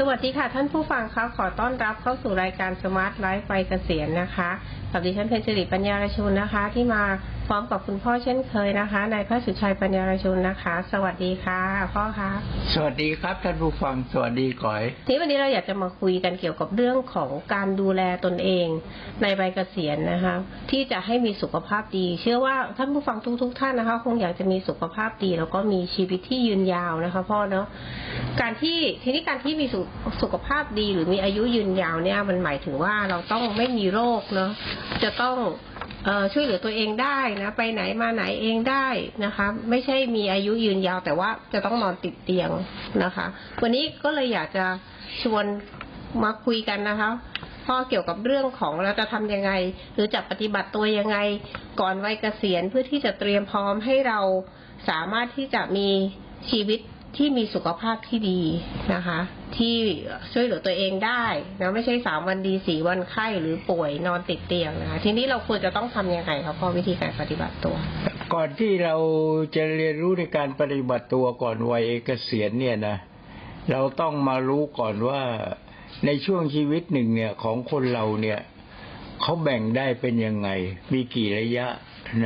สวัสดีค่ะท่านผู้ฟังคะขอต้อนรับเข้าสู่รายการสมาร์ทไลฟ์ไฟเกษียณนะคะ กับดิฉันเพญจริปัญญารชุนนะคะ ที่มา พร้อมกับคุณพ่อเช่นเคยนะคะนายแพทย์สุชัยปัญญารชุนนะคะ สวัสดีค่ะ พ่อคะสวัสดีครับท่านผู้ฟังสวัสดีก่อยทีนี้วันนี้เราอยากจะมาคุยกันเกี่ยวกับเรื่องของการดูแลตนเอง ในใบเกษียณนะคะ ที่จะให้มีสุขภาพดี เชื่อว่าท่านผู้ฟังทุกๆทท่านนะคะ คงอยากจะมีสุขภาพดี แล้วก็มีชีวิตที่ยืนยาวนะคะ พ่อเนาะการที่ทีนี้การที่มีสุสุขภาพดีหรือมีอายุยืนยาวเนี่ยมันหมายถึงว่าเราต้องไม่มีโรคเนาะจะต้องเอ่อ ช่วยเหลือตัวเองได้นะไปไหนมาไหนเองได้นะคะ ไม่ใช่มีอายุยืนยาวแต่ว่าจะต้องนอนติดเตียงนะคะ วันนี้ก็เลยอยากจะชวนมาคุยกันนะคะพ่อเกี่ยวกับเรื่องของเราจะทำยังไง หรือจะปฏิบัติตัวยังไง ก่อนวัยเกษียณเพื่อที่จะเตรียมพร้อมให้เราสามารถที่จะมีชีวิตที่มีสุขภาพที่ดีนะคะ ที่ช่วยเหลือตัวเองได้นะไม่ใช่สามวันดีสี่วันไข้หรือป่วยนอนติดเตียงนะคะทีนี้เราควรจะต้องทำยังไงครับพ่อวิธีการปฏิบัติตัว ก่อนที่เราจะเรียนรู้ในการปฏิบัติตัวก่อนวัยเกษียณเนี่ยนะเราต้องมารู้ก่อนว่าในช่วงชีวิตหนึ่งเนี่ยของคนเราเนี่ยเขาแบ่งได้เป็นยังไง มีกี่ระยะ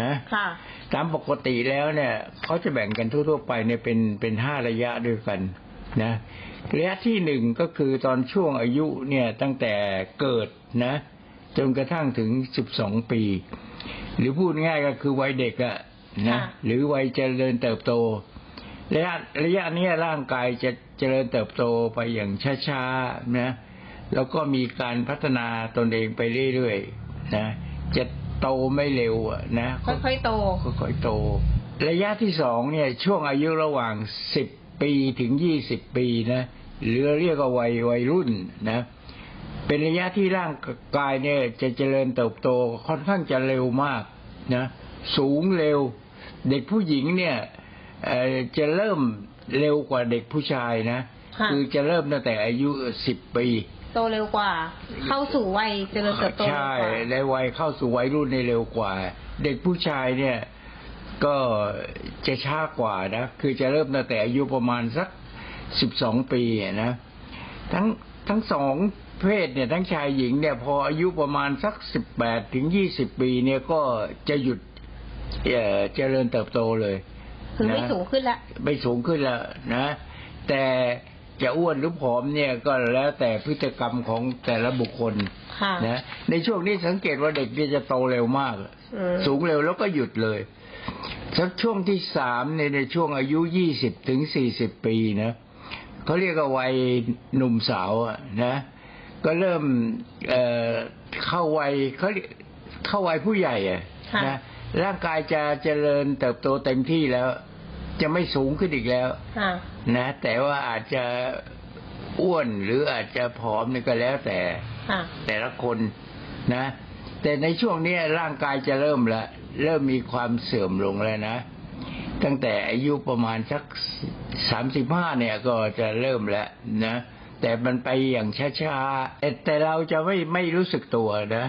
นะค่ะตามปกติแล้วเนี่ยเขาจะแบ่งกันทั่วๆไปเนี่ยเป็นเป็นห้าระยะด้วยกันนะ ระยะที่หนึ่งก็คือตอนช่วงอายุเนี่ยตั้งแต่เกิดนะ จนกระทั่งถึงสิบสองปี หรือพูดง่ายก็คือวัยเด็กอะนะค่ะหรือวัยเจริญเติบโต ระยะระยะเนี้ยร่างกายจะเจริญเติบโตไปอย่างช้าๆนะแล้วก็มีการพัฒนาตนเองไปเรื่อยๆนะจะโตไม่เร็วอะนะค่อยๆโตค่อยๆโต ระยะที่สองเนี่ยช่วงอายุระหว่างสิบ ปีถึงยี่สิบปีนะหรือเรียกว่าวัยวัยรุ่นนะ เป็นระยะที่ร่างกายเนี่ยจะเจริญเติบโตค่อนข้างจะเร็วมากนะสูงเร็ว เด็กผู้หญิงเนี่ยเอ่อจะเริ่มเร็วกว่าเด็กผู้ชายนะค่ะคือจะเริ่มตั้งแต่อายุสิบปีโตเร็วกว่า เข้าสู่วัยเจริญเติบโตเร็วใช่กว่าในวัยเข้าสู่วัยรุ่นในเร็วกว่า เด็กผู้ชายเนี่ย ก็จะช้ากว่านะ คือจะเริ่มตั้งแต่อายุประมาณสักสิบสองปีอะนะ ทั้งทั้งสองเพศเนี่ยทั้งชายหญิงเนี่ยพออายุประมาณสักสิบแปดถึงยี่สิบปีเนี่ยก็จะหยุดเอ่อเจริญเติบโตเลยคือไม่นะสูงขึ้นละไม่สูงขึ้นแล้วนะ แต่จะอ้วนหรือผอมเนี่ยก็แล้วแต่พฤติกรรมของแต่ละบุคคลค่ะนะในช่วงนี้สังเกตว่าเด็กเนี่ยจะโตเร็วมากอืมสูงเร็วแล้วก็หยุดเลย สักช่วงที่สามในยในช่วงอายุยี่สิบถึงสี่สิบปีนะเขาเรียกว่าวัยหนุ่มสาวอะนะ ก็เริ่มเอ่อเข้าวัยเขาเรียกเข้าวัยผู้ใหญ่อะค่ะนะร่างกายจะเจริญเติบโตเต็มที่แล้ว จะไม่สูงขึ้นอีกแล้วค่ะนะ แต่ว่าอาจจะอ้วนหรืออาจจะผอมนี่ก็แล้วแต่ค่ะแต่ละคนนะ แต่ในช่วงนี้ร่างกายจะเริ่มละเริ่มมีความเสื่อมลงแล้วนะ ตั้งแต่อายุประมาณสักสามสิบห้าเนี่ยก็จะเริ่มแล้วนะ แต่มันไปอย่างช้าๆแต่แต่เราจะไม่ไม่รู้สึกตัวนะ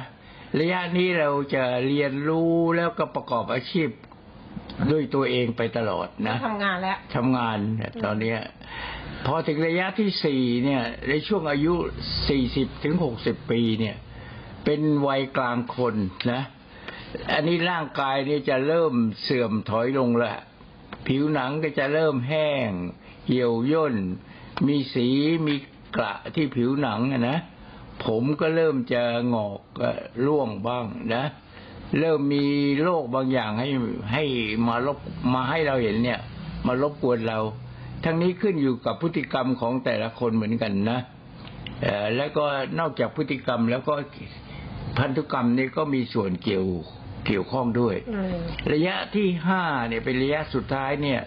ระยะนี้เราจะเรียนรู้แล้วก็ประกอบอาชีพด้วยตัวเองไปตลอดนะทำงานแล้วทำงานเนี่ยตอนเนี้ยพอถึงระยะที่สี่เนี่ย ในช่วงอายุสี่สิบถึงหกสิบปีเนี่ย เป็นวัยกลางคนนะ อันนี้ร่างกายเนี่ยจะเริ่มเสื่อมถอยลงละผิวหนังก็จะเริ่มแห้ง เหี่ยวย่น มีสีมีกระที่ผิวหนังอะนะผมก็เริ่มจะงอกร่วงบ้างนะ เริ่มมีโรคบางอย่างให้ให้มาลบมาให้เราเห็นเนี่ย มารบกวนเรา ทั้งนี้ขึ้นอยู่กับพฤติกรรมของแต่ละคนเหมือนกันนะเอ่อแล้วก็นอกจากพฤติกรรมแล้วก็ พันธุกรรมนี่ก็มีส่วนเกี่ยวเกี่ยวข้องด้วยอืมระยะที่ห้าเนี่ยเป็นระยะสุดท้ายเนี่ย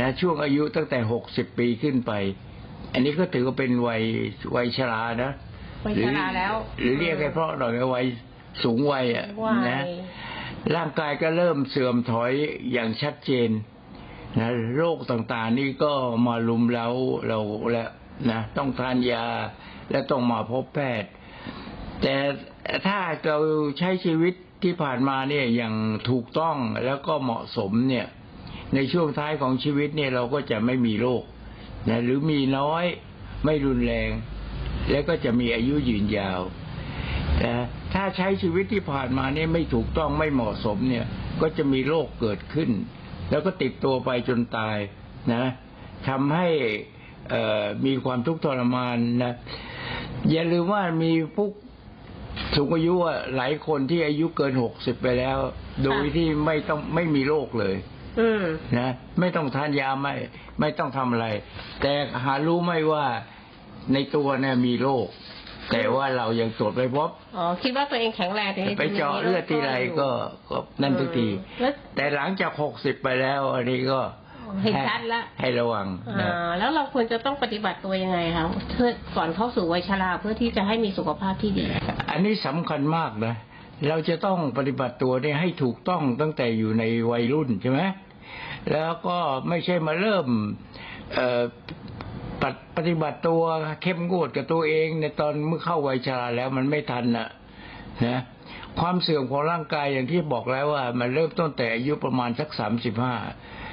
นะช่วงอายุตั้งแต่หกสิบปีขึ้นไป อันนี้ก็ถือว่าเป็นวัยวัยชรานะวัยชราแล้ว หรือเรียกให้เพราะหน่อยว่าวัยสูงวัยอะวัยนะร่างกายก็เริ่มเสื่อมถอยอย่างชัดเจนนะโรคต่างๆ นี่ก็มาลุมเล้าเราแล้วนะต้องทานยาและต้องมาพบแพทย์ แต่ถ้าเราใช้ชีวิตที่ผ่านมาเนี่ยอย่างถูกต้องแล้วก็เหมาะสมเนี่ย ในช่วงท้ายของชีวิตเนี่ยเราก็จะไม่มีโรคนะหรือมีน้อยไม่รุนแรง แล้วก็จะมีอายุยืนยาวแต่ถ้าใช้ชีวิตที่ผ่านมาเนี่ยไม่ถูกต้องไม่เหมาะสมเนี่ย ก็จะมีโรคเกิดขึ้น แล้วก็ติดตัวไปจนตายนะทำให้มีความทุกข์ทรมานนะอย่าลืมว่ามีผู้ สูงอายุอะหลายคนที่อายุเกินหกสิบไปแล้ว โดยที่ไม่ต้องไม่มีโรคเลยอืมนะไม่ต้องทานยาไม่ไม่ต้องทำอะไร แต่หารู้ไหม่ว่าในตัวเนี่ยมีโรคแต่ว่าเรายังตรวจไม่พบอ๋อคิดว่าตัวเองแข็งแรงแต่จริงๆไปเจาะเลือดทีไรก็ก็นั่นทุกทีแล้วแต่หลังจากหกสิบไปแล้ว อันนี้ก็ เห็นชัดละให้ระวังอ่นะาแล้วเราควรจะต้องปฏิบัติตัวยังไงคะเพื่อก่อนเข้าสู่วัยชราเพื่อที่จะให้มีสุขภาพที่ดี อันนี้สำคัญมากนะเราจะต้องปฏิบัติตัวเนี่ยให้ถูกต้องตั้งแต่อยู่ในวัยรุ่นใช่ไหมแล้วก็ไม่ใช่มาเริ่มเอ่อปฏิปฏิบัติตัวเข้มงวดกับตัวเอง ในตอนเมื่อเข้าวัยชราแล้วมันไม่ทันนะนะความเสื่อมของร่างกายอย่างที่บอกแล้วว่า มันเริ่มต้นแต่อายุประมาณสักสามสิบห้า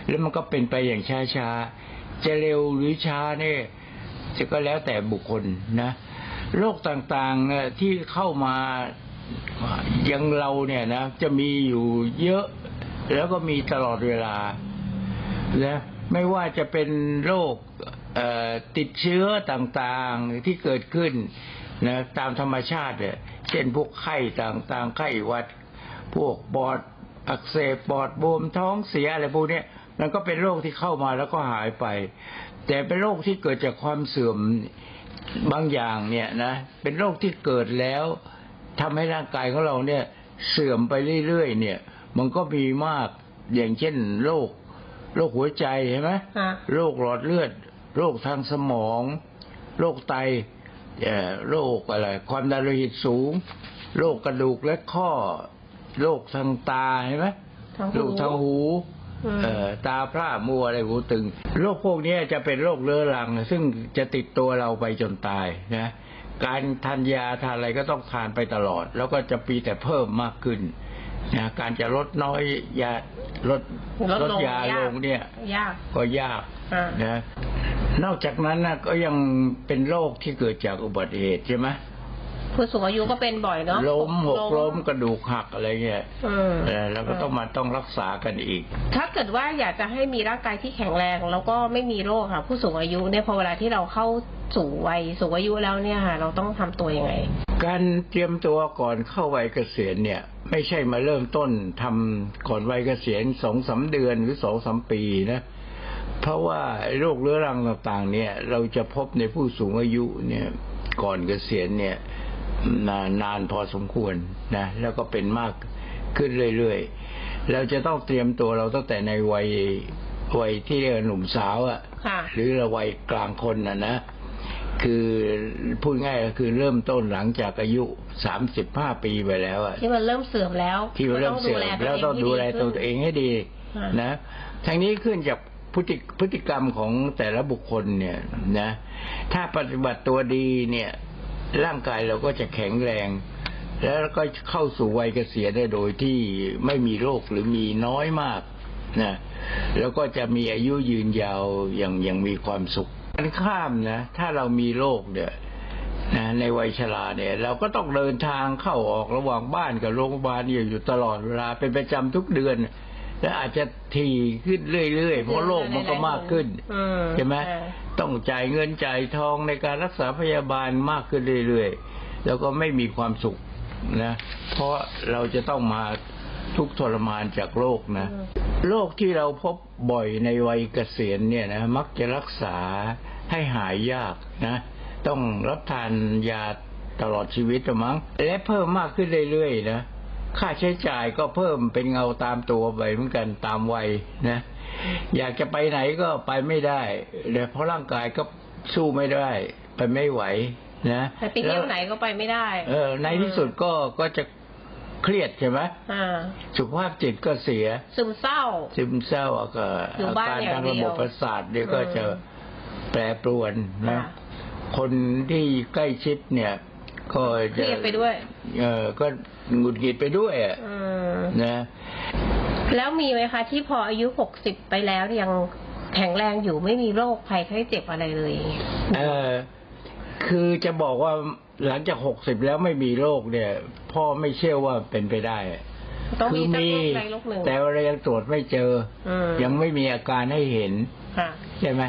แล้วมันก็เป็นไปอย่างช้าๆ จะเร็วหรือช้าเนี่ยจะก็แล้วแต่บุคคลนะโรคต่างๆที่เข้ามายังเราเนี่ยนะจะมีอยู่เยอะ แล้วก็มีตลอดเวลานะไม่ว่าจะเป็นโรคติดเชื้อต่างๆที่เกิดขึ้นนะตามธรรมชาติเนี่ยเช่นพวกไข้ต่างๆ ไข้หวัด พวกปอดอักเสบปอดบวมท้องเสียอะไรพวกเนี้ยมันก็เป็นโรคที่เข้ามาแล้วก็หายไป แต่เป็นโรคที่เกิดจากความเสื่อมบางอย่างเนี่ยนะเป็นโรคที่เกิดแล้วทำให้ร่างกายของเราเนี่ยเสื่อมไปเรื่อยๆเนี่ย มันก็มีมากอย่างเช่นโรคโรคหัวใจใช่ไหมค่ะโรคหลอดเลือด โรคทางสมอง โรคไตเอ่อโรคอะไร ความดันโลหิตสูง โรคกระดูกและข้อ โรคทางตาใช่ไหมทางหูโรคทางหูอืมเอ่อ ตาพร่ามัวอะไรหูตึงโรคพวกนี้จะเป็นโรคเรื้อรัง ซึ่งจะติดตัวเราไปจนตายนะการทานยาทานอะไรก็ต้องทานไปตลอด แล้วก็จะปีแต่เพิ่มมากขึ้นนะการจะลดน้อยยาลดลดลงยายากลงเนี่ยยากก็ยากอ่านะนอกจากนั้นนะก็ยังเป็นโรคที่เกิดจากอุบัติเหตุใช่ไหม ผู้สูงอายุก็เป็นบ่อยเนาะล้มหกล้มกระดูกหักอะไรเงี้ยอืมเออแล้วก็ต้องมาต้องรักษากันอีก ถ้าเกิดว่าอยากจะให้มีร่างกายที่แข็งแรง แล้วก็ไม่มีโรคค่ะ ผู้สูงอายุเนี่ยพอเวลาที่เราเข้าสู่วัยสูงอายุแล้วเนี่ยค่ะ เราต้องทำตัวยังไง การเตรียมตัวก่อนเข้าวัยเกษียณเนี่ย ไม่ใช่มาเริ่มต้นทำก่อนวัยเกษียณสองสาเดือนหรือสองสามปีนะเพราะว่าโรคเรื้อรังต่างๆ เนี่ย เราจะพบในผู้สูงอายุเนี่ย ก่อนเกษียณเนี่ย นานนานพอสมควรนะแล้วก็เป็นมากขึ้นเรื่อยๆเราจะต้องเตรียมตัวเราตั้งแต่ในวัยวัยที่เรียกว่าหนุ่มสาวอะค่ะ หรือเราวัยกลางคนนะนะคือพูดง่ายก็คือเริ่มต้นหลังจากอายุสามสิบห้าปีไปแล้วอะที่มันเริ่มเสื่อมแล้ว ที่มันเริ่มเสื่อมแล้วต้องดูแลตัวเองให้ดีค่ะนะทั้งนี้ขึ้นจากพฤติพฤติกรรมของแต่ละบุคคลเนี่ยนะ ถ้าปฏิบัติตัวดีเนี่ย ร่างกายเราก็จะแข็งแรง แล้วก็เข้าสู่วัยเกษียณได้โดยที่ไม่มีโรคหรือมีน้อยมากนะแล้วก็จะมีอายุยืนยาวอย่างอย่างมีความสุขกันข้ามนะ ถ้าเรามีโรคเนี่ยนะในวัยชราเนี่ย เราก็ต้องเดินทางเข้าออกระหว่างบ้านกับโรงพยาบาลอยู่อยู่ตลอดเวลาเป็นประจำทุกเดือน และอาจจะถี่ขึ้นเรื่อยๆ เพราะโรคมันก็มากขึ้นอืมใช่ไหมอ่าต้องจ่ายเงินจ่ายทองในการรักษาพยาบาลมากขึ้นเรื่อยๆ แล้วก็ไม่มีความสุขนะ เพราะเราจะต้องมาทุกข์ทรมานจากโรคนะอืมโรคที่เราพบบ่อยในวัยเกษียณเนี่ยนะมักจะรักษาให้หายยากนะ ต้องรับทานยาตลอดชีวิตละมั้งและเพิ่มมากขึ้นเรื่อยๆนะ ค่าใช้จ่ายก็เพิ่มเป็นเงาตามตัวไปเหมือนกันตามวัยนะ อยากจะไปไหนก็ไปไม่ได้เลยเพราะร่างกายก็สู้ไม่ได้ ไปไม่ไหวนะแต่ไปเที่ยวไหนก็ไปไม่ได้ เออ ในที่สุดก็ก็จะเครียดใช่ไหมอ่าสุขภาพจิตก็เสีย ซึมเศร้า ซึมเศร้าก็อยู่อาบ้านการอย่างทางเดียวระบบประสาทเนี่ยก็จะอืมแปรปรวนนะค่ะคนที่ใกล้ชิดเนี่ย ก็เคจะรียดไปด้วยเออก็หงุดหงิดไปด้วยอะอืมนะ แล้วมีไหมคะที่พออายุหกสิบไปแล้วยังแข็งแรงอยู่ไม่มีโรคภัยไข้เจ็บอะไรเลยเออคือจะบอกว่าหลังจากหกสิบแล้วไม่มีโรคเนี่ย พ่อไม่เชื่อว่าเป็นไปได้ต้องคืมีสักโรคใดโรคหนึ่งแต่เรายังตรวจไม่เจออมยังไม่มีอาการให้เห็น ค่ะ ใช่ไหม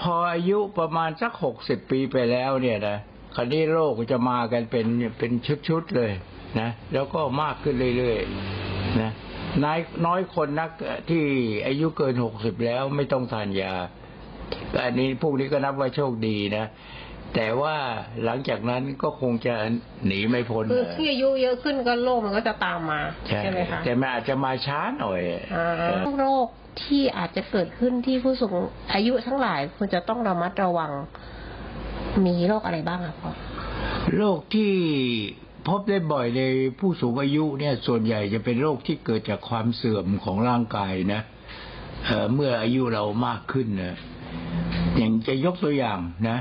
พออายุประมาณสักหกสิบปีไปแล้วเนี่ยนะ คราวนี้โรคจะมากันเป็นเป็นชุดๆเลยนะแล้วก็มากขึ้นเรื่อยๆนะน้อยน้อยคนนักที่อายุเกินหกสิบแล้วไม่ต้องทานยาก็อันนี้พวกนี้ก็นับว่าโชคดีนะแต่ว่าหลังจากนั้นก็คงจะหนีไม่พ้นคือที่อายุเยอะขึ้นก็โรคมันก็จะตามมาใช่ใช่ไหมคะแต่มันอาจจะมาช้าหน่อยอ่าเออโรคที่อาจจะเกิดขึ้นที่ผู้สูงอายุทั้งหลายควรจะต้องระมัดระวัง มีโรคอะไรบ้างอะพ่อโรคที่พบได้บ่อยในผู้สูงอายุเนี่ยส่วนใหญ่จะเป็นโรคที่เกิดจากความเสื่อมของร่างกายนะเอ่อเมื่ออายุเรามากขึ้นนะอย่างจะยกตัวอย่างนะ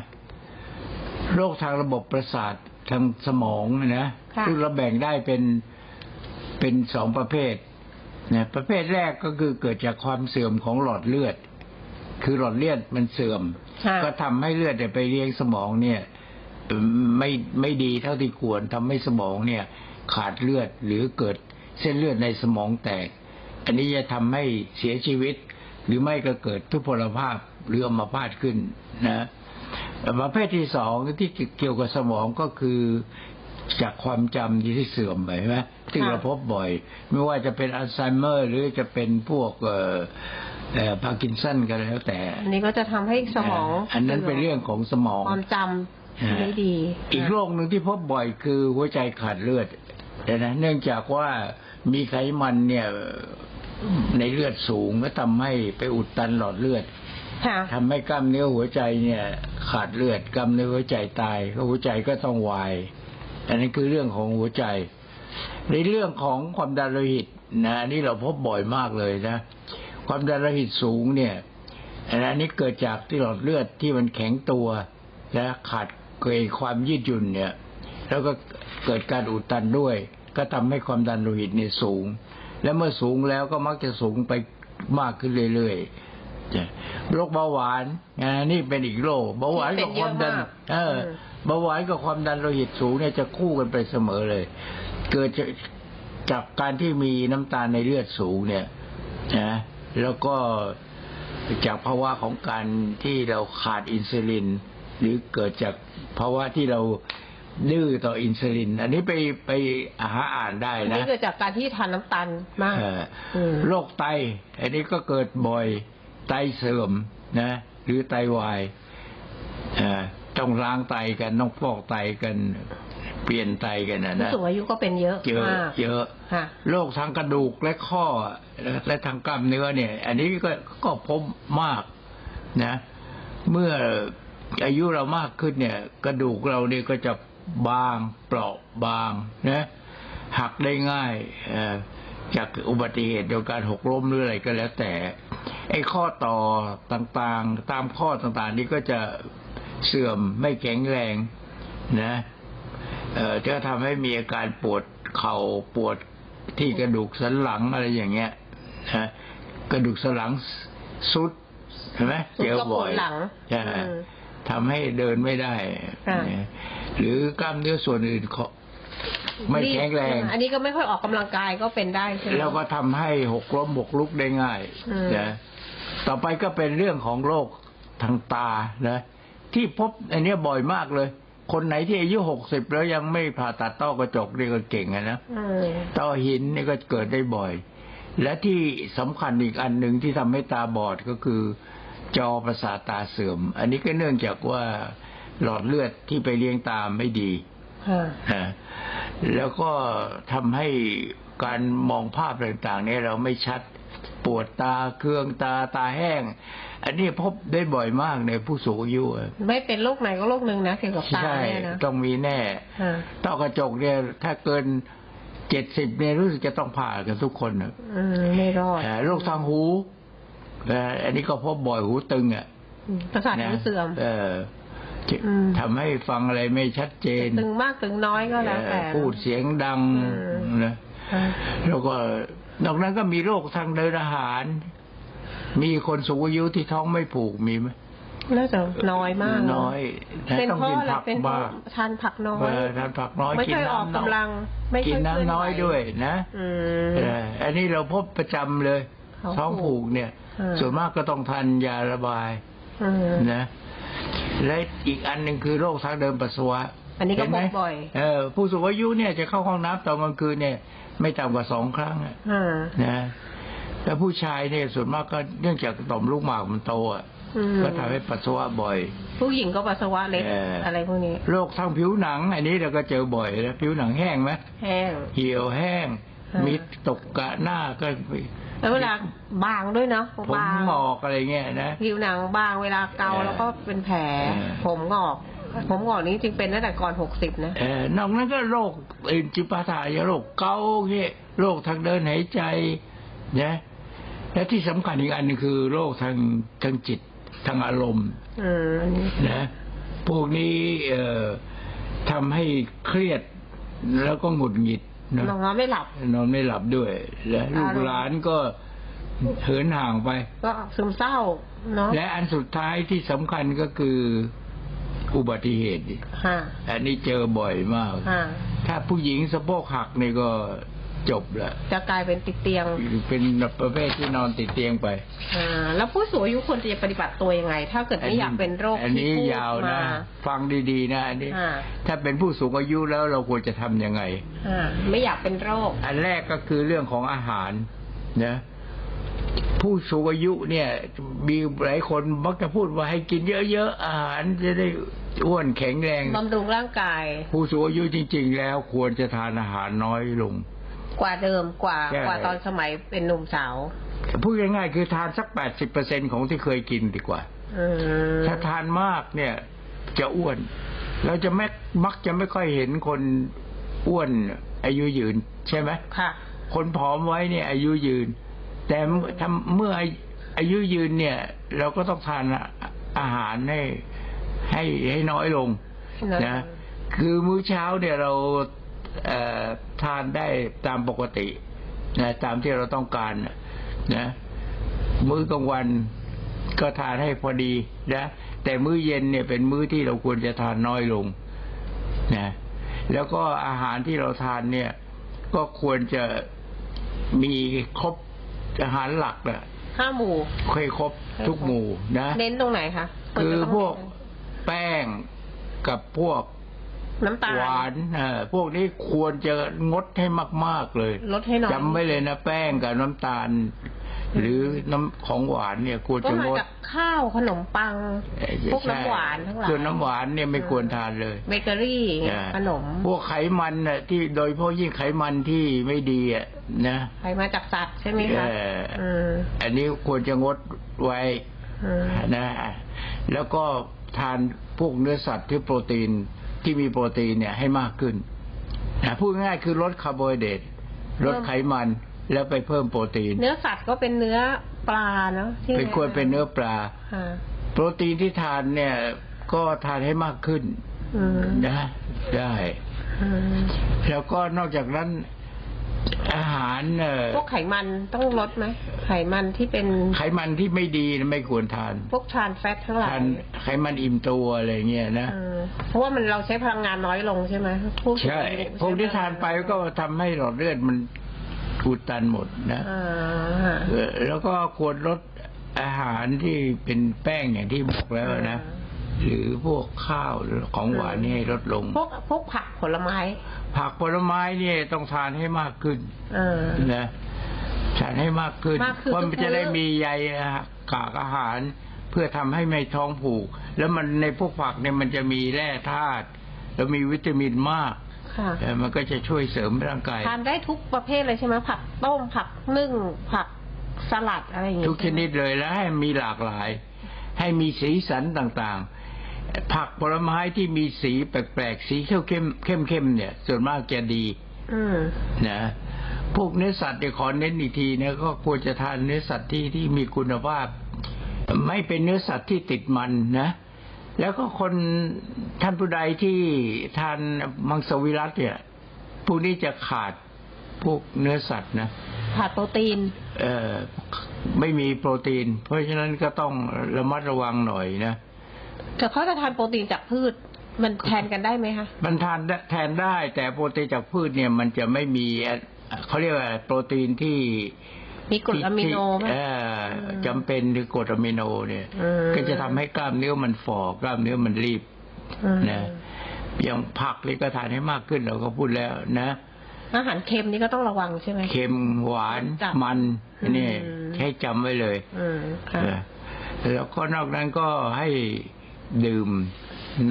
โรคทางระบบประสาททางสมองนะค่ะซึ่งเราแบ่งได้เป็นเป็นสองประเภทนะประเภทแรกก็คือเกิดจากความเสื่อมของหลอดเลือด คือหลอดเลือดมันเสื่อมค่ะก็ทำให้เลือดเนี่ยไปเลี้ยงสมองเนี่ยเอ่อไม่ไม่ดีเท่าที่ควรทำให้สมองเนี่ย ขาดเลือดหรือเกิดเส้นเลือดในสมองแตก อันนี้จะทำให้เสียชีวิต หรือไม่ก็เกิดทุพพลภาพหรืออัมพาตขึ้นนะประเภทที่สองที่เกี่ยวกับสมองก็คือจากความจำที่เสื่อมไปใช่ไหมที่ค่ะเราพบบ่อย ไม่ว่าจะเป็นอัลไซเมอร์ หรือจะเป็นพวกเอ่อเอ่อ พาร์กินสันก็แล้วแต่ อันนี้ก็จะทำให้สมองอันนั้นเป็นเรื่องของสมองความจอ่าำไม่ดี อีกโรคหนึ่งที่พบบ่อยคือหัวใจขาดเลือดนะเนื่องจากว่ามีไขมันเนี่ยในเลือดสูงก็ทำให้ไปอุดตันหลอดเลือดค่ะทำให้กล้ามเนื้อหัวใจเนี่ย ขาดเลือดกล้ามเนื้อหัวใจตายก็หัวใจก็ต้องวาย อันนี้คือเรื่องของหัวใจ ในเรื่องของความดันโลหิตนะอันนี้เราพบบ่อยมากเลยนะ ความดันโลหิตสูงเนี่ยอันนี้เกิดจากที่หลอดเลือดที่มันแข็งตัว และขาดเกิดความยืดหยุ่นเนี่ย แล้วก็เกิดการอุดตันด้วย ก็ทำให้ความดันโลหิตเนี่ยสูง และเมื่อสูงแล้วก็มักจะสูงไปมากขึ้นเรื่อยๆโรคเบาหวานอ่านี่เป็นอีกโรคเบาหวานกับความดัน เออเบาหวานกับความดันโลหิตสูงเนี่ยจะคู่กันไปเสมอเลย เกิดจากจากการที่มีน้ำตาลในเลือดสูงเนี่ยนะ แล้วก็จากภาวะของการที่เราขาดอินซูลินหรือเกิดจากภาวะที่เราดื้อต่ออินซูลิน อันนี้ไปไปหาอ่านได้อันนะนี้เกิดจากการที่ทานน้ำตาลมากเอออืมโรคไต อันนี้ก็เกิดบ่อยไตเสื่อมนะ หรือไตวายเอ่อต้องล้างไตกันต้องฟอกไตกัน เปลี่ยนไตกันนะผู้นะสูงอายุก็เป็นเยอะเยอะมากเยอะค่ะโรคทางกระดูกและข้อและทางกล้ามเนื้อเนี่ย อันนี้ก็ก็พบมากนะ เมื่ออายุเรามากขึ้นเนี่ย กระดูกเราเนี่ยก็จะบางเปราะบางนะหักได้ง่ายเอ่อจากอุบัติเหตุโดยการหกล้มหรืออะไรก็แล้วแต่ ไอ้ข้อต่อต่างๆ ตามข้อต่างๆ นี้ก็จะเสื่อมไม่แข็งแรงนะเอ่อ จะทำให้มีอาการปวดเข่าปวดที่กระดูกสันหลังอะไรอย่างเงี้ยนะกระดูกสันหลังสุดเห็นไหมสุดเจอก็ปบ่วอดยหลังใช่อืมทำให้เดินไม่ได้ค่ะนะหรือกล้ามเนื้อส่วนอื่นเขาไม่แข็งแรง อันนี้ก็ไม่ค่อยออกกำลังกายก็เป็นได้ใช่ไหมแล้วก็ทำให้หกล้มหกลุกได้ง่ายอืมนะต่อไปก็เป็นเรื่องของโรคทางตานะ ที่พบอันเนี้ยบ่อยมากเลย คนไหนที่อายุหกสิบแล้วยังไม่ผ่าตัดต้อกระจกนี่ก็เก่งอะนะอืมต้อหินนี่ก็เกิดได้บ่อย และที่สำคัญอีกอันหนึ่งที่ทำให้ตาบอดก็คือ จอประสาทตาเสื่อม อันนี้ก็เนื่องจากว่าหลอดเลือดที่ไปเลี้ยงตาไม่ดีค่ะนะแล้วก็ทำให้การมองภาพต่างๆเนี่ยเราไม่ชัดปวดตาเคืองตาตาแห้ง อันนี้พบได้บ่อยมากในผู้สูงอายุอะไม่เป็นโรคไหนก็โรคหนึ่งนะเกี่ยวกับตาใช่เนี่ยนะต้องมีแน่ค่ะต้อกระจกเนี่ย ถ้าเกินเจ็ดสิบเนี่ยรู้สึกจะต้องผ่ากันทุกคนอะอืมไม่รอดเอ่อโรคทางหูเอ่ออันนี้ก็พบบ่อยหูตึงอะอืมประสาทหูเสื่อมเออจะอืมทำให้ฟังอะไรไม่ชัดเจน ตึงมากตึงน้อยก็แล้วแต่เอ่อพูดเสียงดังอืมนะค่ะแล้วก็นอกนั้นก็มีโรคทางเดินอาหาร มีคนสูงอายุที่ท้องไม่ผูกมีไหมน่าจะน้อยมากน้อยนะเป็นต้องเพราะกินอะไรผักเป็นเพราะบ้างทานผักน้อยเออทานผักน้อยไม่กินค่อยออกน้ำน้อยกำลังไม่ค่กิอยนเคลื่น้ำน้อยไหด้วยนะอืมเอออันนี้เราพบประจำเลย ท้องท้องผูผูกกเนี่ยอ่าส่วนมากก็ต้องทานยาระบายอืมนะและอีกอันหนึ่งคือโรคทางเดินปัสสาวะอันนี้ก็เห็ไหมพบบ่อยเออผู้สูงอายุเนี่ยจะเข้าห้องน้ำตอนกลางคืนเนี่ย ไม่ต่ำกว่าสองครั้งอะอ่านะ แต่ผู้ชายเนี่ยส่วนมากก็เนื่องจากต่อมลูกหมากมันโตอะอืมก็ทำให้ปัสสาวะบ่อย ผู้หญิงก็ปัสสาวะเล็กเออออะไรพวกนี้โรคทางผิวหนัง อันนี้เราก็เจอบ่อยนะผิวหนังแห้งไหมแห้งเหี่ยวแห้งอ่ามีมีตกกะหน้าก็แล้วเวลาบางด้วยเนาะผมบางงอกอะไรเงี้ยนะผิวหนังบางเวลาเกาเออแล้วก็เป็นแผลเออผมงอก ผมงอกนี้จริงเป็นตั้งแต่ก่อนหกสิบนะเออนอกนั้นก็โรคอื่นจิปาถายโรคเกาเงี้ยโรคทางเดินหายใจนะ และที่สำคัญอีกอันหนึงคือโรคทางทางจิตทางอารมณ์อืมนะพวกนี้เอ่อทำให้เครียดแล้วก็หงุดหงิดนะนอนไม่หลับ นอนไม่หลับด้วย และลูกอารมณ์หลานก็เหินห่างไป ก็ซึมเศร้าเนาะและอันสุดท้ายที่สำคัญก็คืออุบัติเหตุฮะอันนี้เจอบ่อยมากฮะถ้าผู้หญิงสะโพกหักนี่ก็ จบละจะกลายเป็นติดเตียง เป็นประเภทที่นอนติดเตียงไปอ่าแล้วผู้สูงอายุควรจะปฏิบัติตัวยังไง ถ้าเกิดไม่อยากเป็นโรคอันที่นี้พูดยาวมานะ ฟังดีๆนะอันนี้อ่าถ้าเป็นผู้สูงอายุแล้วเราควรจะทำยังไงอ่าไม่อยากเป็นโรค อันแรกก็คือเรื่องของอาหารนะผู้สูงอายุเนี่ยมีหลายคนมักจะพูดว่าให้กินเยอะๆอาหารจะได้อ้วนแข็งแรงบำรุงร่างกาย ผู้สูงอายุจริง ๆ แล้วควรจะทานอาหารน้อยลง กว่าเดิมกว่าใช่ กว่าตอนสมัยเป็นหนุ่มสาวพูดง่ายๆคือทานสักแปดสิบเปอร์เซ็นของที่เคยกินดีกว่า อืมถ้าทานมากเนี่ยจะอ้วน เราจะไม่มักจะไม่ค่อยเห็นคนอ้วนอายุยืนใช่ไหม ค่ะ คนผอมไว้เนี่ย อายุยืน แต่เมื่อทำเมื่ออายุยืนเนี่ย เราก็ต้องทานอาหารให้ให้ให้น้อยลงน้อยลนะง คือมื้อเช้าเนี่ยเราเอ่อ ทานได้ตามปกตินะตามที่เราต้องการนะนะ มื้อกลางวันก็ทานให้พอดีนะแต่มื้อเย็นเนี่ยเป็นมื้อที่เราควรจะทานน้อยลงนะแล้วก็อาหารที่เราทานเนี่ย ก็ควรจะมีครบอาหารหลักนะห้าหมู่เคยครบทุกหมู่นะ เน้นตรงไหนคะคือจะต้งพวกแป้งกับพวก น้ำตาล หวานเออพวกนี้ควรจะงดให้มาก ๆ เลยลดให้น้อยจำไว้เลยนะ แป้งกับน้ำตาล หรือน้ำของหวานเนี่ยควรก็จะมางด จากข้าวขนมปัง เอ่อพวกน้ำหวานทั้งหลายส่วนน้ำหวานเนี่ยไม่ควรทานเลยเบเกอรี่อย่างเงี้ยอ่าขนมพวกไขมันน่ะที่โดยเฉพาะยิ่งไขมันที่ไม่ดีอะนะ ใครมาจากสัตว์ใช่ไหมคะเอ่อออืมอันนี้ควรจะงดไว้อืม นะ แล้วก็ทานพวกเนื้อสัตว์ที่โปรตีน ที่มีโปรตีนเนี่ยให้มากขึ้นนะพูดง่ายๆคือลดคาร์โบไฮเดรตลดไขมันแล้วไปเพิ่มโปรตีน เนื้อสัตว์ก็เป็นเนื้อปลาเนาะที่เป็นควรเป็นเนื้อปลาค่ะโปรตีนที่ทานเนี่ย ก็ทานให้มากขึ้นอืมนะได้อืมแล้วก็นอกจากนั้น อาหารเอ่อพวกไขมันต้องลดไหมไขมันที่เป็นไขมันที่ไม่ดีนะไม่ควรทาน พวกทรานแฟตทั้งหลาทายนไขมันอิ่มตัวอะไรเงี้ยนะอืมเพราะว่ามันเราใช้พลังงานน้อยลงใช่ไหมผู้สูงใช่อายุพวกที่ทานไปก็ทำให้หลอดเลือดมันอุดตันหมดนะอ่า เออแล้วก็ควรลดอาหารที่เป็นแป้งอย่างที่บอกแล้วนะหรือพวกข้าวหรือของหวานนี่ให้ลดลง พวกพวกผักผลไม้ ผักผลไม้เนี่ยต้องทานให้มากขึ้นเออ นะทานให้มากขึ้นมากขึ้นเพราะมันทุกมื้อจะได้มีใยอาหารกากอาหาร เพื่อทำให้ไม่ท้องผูก แล้วมันในพวกผักเนี่ยมันจะมีแร่ธาตุแล้วมีวิตามินมากค่ะ เออมันก็จะช่วยเสริมร่างกาย ทานได้ทุกประเภทเลยใช่ไหมผักต้มผักนึ่งผักสลัดอะไรอย่างเงี้ยทุกชนิดเลยแล้วให้มีหลากหลาย ให้มีสีสันต่างๆ ผักผลไม้ที่มีสีแปลกๆสีเข้มเข้มเข้มเข้มๆเนี่ย ส่วนมากจะดีอืมนะพวกเนื้อสัตว์เนี่ยขอเน้นอีกทีนะก็ควรจะทานเนื้อสัตว์ที่ที่มีคุณภาพ ไม่เป็นเนื้อสัตว์ที่ติดมันนะแล้วก็คนท่านผู้ใดที่ทานมังสวิรัตเนี่ยพวกนี้จะขาดพวกเนื้อสัตว์นะผักโปรตีน เอ่อไม่มีโปรตีน เพราะฉะนั้นก็ต้องระมัดระวังหน่อยนะ แต่เขาจะทานโปรตีนจากพืช มันแทนกันได้ไหมคะมันทานได้แทนได้ แต่โปรตีนจากพืชเนี่ยมันจะไม่มีเอ่อเขาเรียกว่าโปรตีนที่มีกรดอะมิโนไหมที่เอ่อจำเป็นคือกรดอะมิโนเนี่ยอืมก็จะทำให้กล้ามเนื้อมันฝ่อกล้ามเนื้อมันรีบอืมนะอย่างผักนี่ก็ทานให้มากขึ้นเราก็พูดแล้วนะอาหารเค็มนี่ก็ต้องระวังใช่ไหมเค็มหวานจัดมันอืมนี่ให้จำไว้เลยอืมค่ะเออแล้วก็นอกนั้นก็ให้ ดื่ม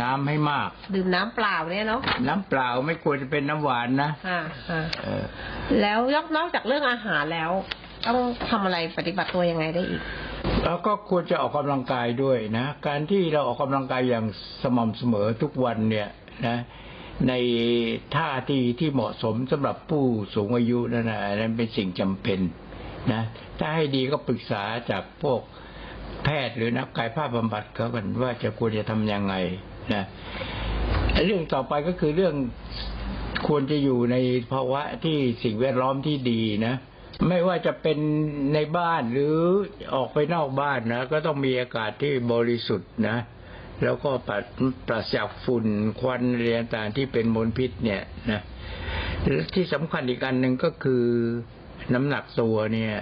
น้ำให้มาก ดื่มน้ำเปล่าเนี่ยเนาะน้ำเปล่าไม่ควรจะเป็นน้ำหวานนะค่ะค่ะเออ แล้วนอกจากเรื่องอาหารแล้ว ต้องทำอะไรปฏิบัติตัวยังไงได้อีก แล้วก็ควรจะออกกำลังกายด้วยนะ การที่เราออกกำลังกายอย่างสม่ำเสมอทุกวันเนี่ยนะ ในท่าที่ที่เหมาะสมสำหรับผู้สูงอายุนั่นนะอันนั้นเป็นสิ่งจำเป็นนะ ถ้าให้ดีก็ปรึกษาจากพวก แพทย์หรือนักกายภาพบำบัดเขากันว่าจะควรจะทำยังไงนะเรื่องต่อไปก็คือเรื่องควรจะอยู่ในภาวะที่สิ่งแวดล้อมที่ดีนะไม่ว่าจะเป็นในบ้านหรือออกไปนอกบ้านนะก็ต้องมีอากาศที่บริสุทธิ์นะ แล้วก็ปราศปราศจากฝุ่นควันเรียนต่างที่เป็นมลพิษเนี่ยนะและที่สำคัญอีกอันหนึ่งก็คือน้ำหนักตัวเนี่ย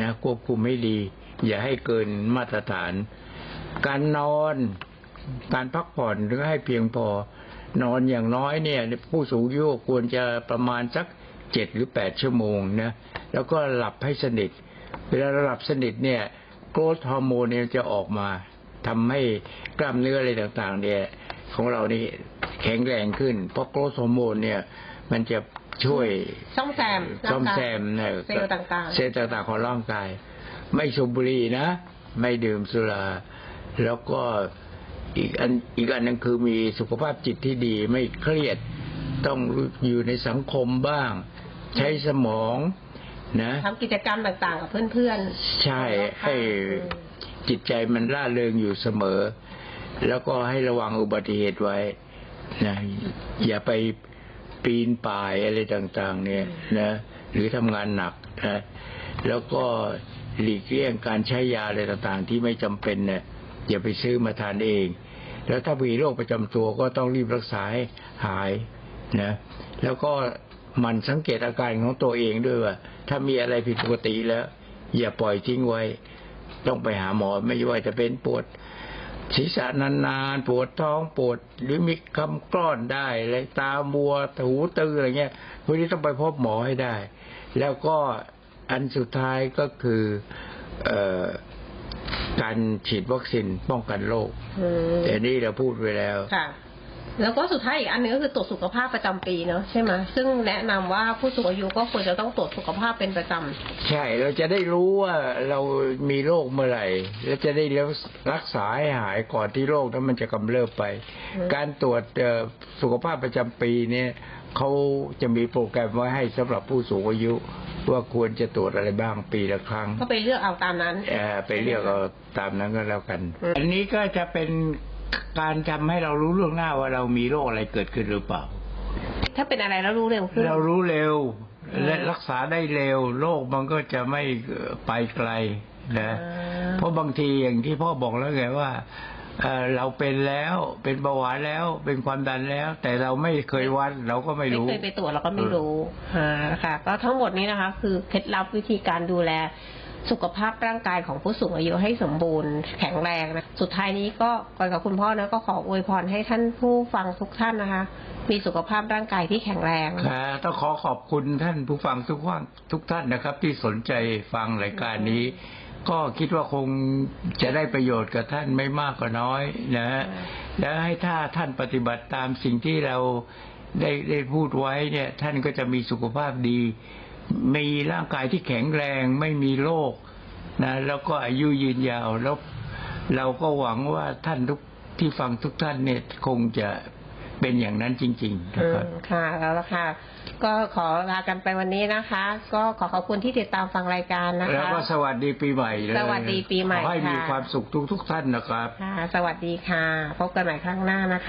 นะควบคุมให้ดี อย่าให้เกินมาตรฐาน การนอน การพักผ่อนหรือให้เพียงพอ นอนอย่างน้อยเนี่ย ผู้สูงอายุควรจะประมาณสักเจ็ดหรือแปดชั่วโมงนะแล้วก็หลับให้สนิท เวลาเราหลับสนิทเนี่ยโกรทฮอร์โมนเนี่ยจะออกมาทำให้กล้ามเนื้ออะไรต่างๆ เนี่ย ของเรานี่แข็งแรงขึ้น เพราะโกรทฮอร์โมนเนี่ย มันจะช่วยซ่อมแซมซ่อมแซมร่างกายเนี่ยเซลล์ต่างๆ เซลล์ต่างๆของร่างกาย ไม่สูบบุหรี่นะ ไม่ดื่มสุรา แล้วก็อีกอันอีกอันหนึงคือมีสุขภาพจิตที่ดีไม่เครียดต้องอยู่ในสังคมบ้าง ใช้สมองนะทำกิจกรรมต่างๆ กับเพื่อนๆ ใช่ให้จิตใจมันร่าเริงอยู่เสมอ แล้วก็ให้ระวังอุบัติเหตุไว้นะอย่าไปปีนป่ายอะไรต่าง ๆ เนี่ยนะ หรือทำงานหนักนะแล้วก็ หลีกเลี่ยงการใช้ยาอะไรต่างๆ ที่ไม่จำเป็นเนี่ยอย่าไปซื้อมาทานเอง แล้วถ้ามีโรคประจำตัวก็ต้องรีบรักษาให้หายนะแล้วก็มันสังเกตอาการของตัวเองด้วยว่า ถ้ามีอะไรผิดปกติแล้ว อย่าปล่อยทิ้งไว้ ต้องไปหาหมอไม่ว่าจะเป็นปวดศีรษะนานๆ ปวดท้องปวด หรือมีคำกล้อนได้อะไรตาบัวหูตื้ออะไรเงี้ยพวกนี้ต้องไปพบหมอให้ได้ แล้วก็ อันสุดท้ายก็คือเอ่อการฉีดวัคซีนป้องกันโรคอืมแต่นี่เราพูดไว้แล้วค่ะ แล้วก็สุดท้ายอีกอันหนึงก็คือตรวจสุขภาพประจำปีเนาะใช่ไหมซึ่งแนะนำว่าผู้สูงอายุก็ควรจะต้องตรวจสุขภาพเป็นประจำ ใช่เราจะได้รู้ว่าเรามีโรคเมื่อไหร่ แล้วจะได้รักษาให้หายก่อนที่โรคนั้นมันจะกำเริบไป อืม การตรวจเอ่อสุขภาพประจำปีเนี่ยเขาจะมีโปรแกรมไว้ให้สำหรับผู้สูงอายุ ว่าควรจะตรวจอะไรบ้างปีละครั้ง ก็ไปเลือกเอาตามนั้น เอ่อไปเรียกเอาตามนั้นก็แล้วกัน อืม อันนี้ก็จะเป็น การทำให้เรารู้ล่วงหน้าว่าเรามีโรคอะไรเกิดขึ้นหรือเปล่า ถ้าเป็นอะไรแล้วรู้เร็วขึ้น เรารู้เร็วอืมและรักษาได้เร็วโรคมันก็จะไม่ไปไกลนะอ่าเพราะบางทีอย่างที่พ่อบอกแล้วไงว่าเอ่อเราเป็นแล้วเป็นเบาหวานแล้วเป็นความดันแล้ว แต่เราไม่เคยวัดเราก็ไม่ไม่รู้เคยไปตรวจเราก็ไม่รู้อ่าค่ะก็ทั้งหมดนี้นะคะ คือเคล็ดลับวิธีการดูแล สุขภาพร่างกายของผู้สูงอายุให้สมบูรณ์แข็งแรงนะสุดท้ายนี้ก็ก่อนกับคุณพ่อนะก็ขออวยพรให้ท่านผู้ฟังทุกท่านนะคะ มีสุขภาพร่างกายที่แข็งแรงค่ะต้องขอขอบคุณท่านผู้ฟังทุกท่านทุกท่านนะครับ ที่สนใจฟังรายการนี้ ก็คิดว่าคงจะได้ประโยชน์กับท่านไม่มากก็น้อยนะฮะและให้ถ้าท่านปฏิบัติตามสิ่งที่เราได้ได้พูดไว้เนี่ย ท่านก็จะมีสุขภาพดี มีร่างกายที่แข็งแรงไม่มีโรคนะแล้วก็อายุยืนยาวแล้วเราก็หวังว่าท่านทุกที่ฟังทุกท่านเนี่ยคงจะเป็นอย่างนั้นจริงๆนะอืครับมค่ะแล้วละค่ะ ก็ขอลากันไปวันนี้นะคะ ก็ขอขอบคุณที่ติดตามฟังรายการนะแล้วคะก็สวัสดีปีใหม่เลยสวัสดีปีใหม่ขอให้มีค่ะความสุขทุกทุกๆท่านนะครับ ค่ะ สวัสดีค่ะ พบกันใหม่ครั้งหน้านะคะ